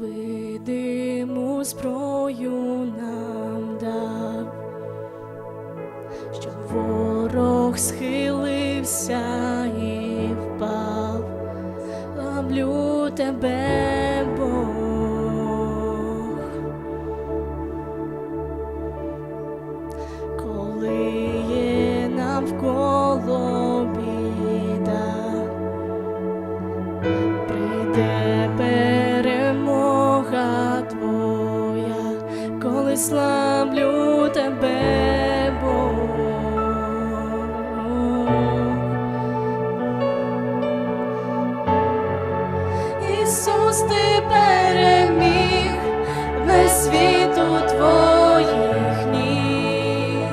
невидиму зброю нам дав, щоб ворог схилився і впав, Лаблю тебе, славлю тебе, Бог. Ісус, ти переміг весь світ у твоїх ніг,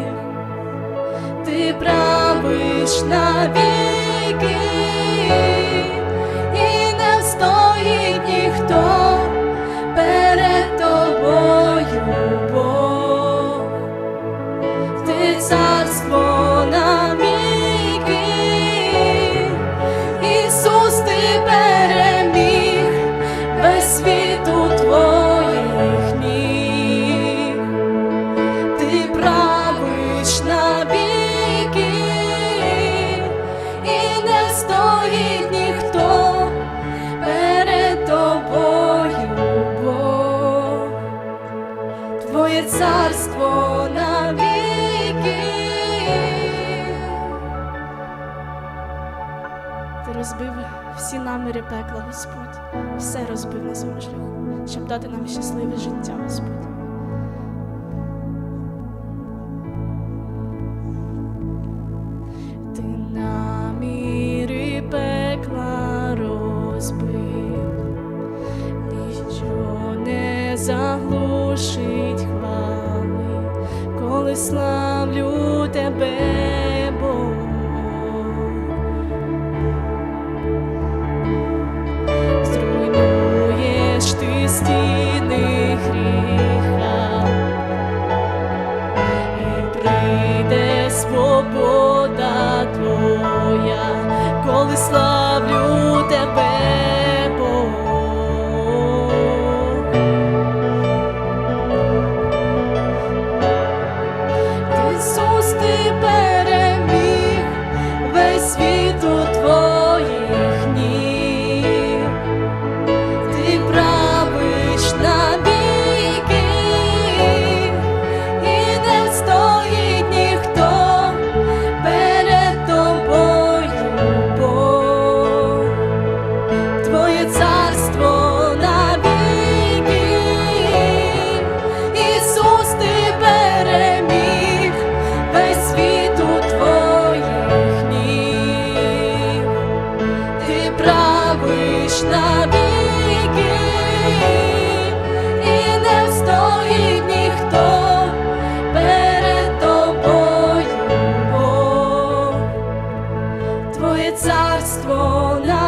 ти правиш навіки, царство навіки. Ти розбив всі наміри пекла, Господь, все розбив на своєму шляху, щоб дати нам щасливе життя, Господь. Заглушить хвали, коли славлю тебе. Зруйнуєш ти гріха, і прийде свобода твоя, коли славлю тебе, і не стоїть ніхто перед твоє царство на.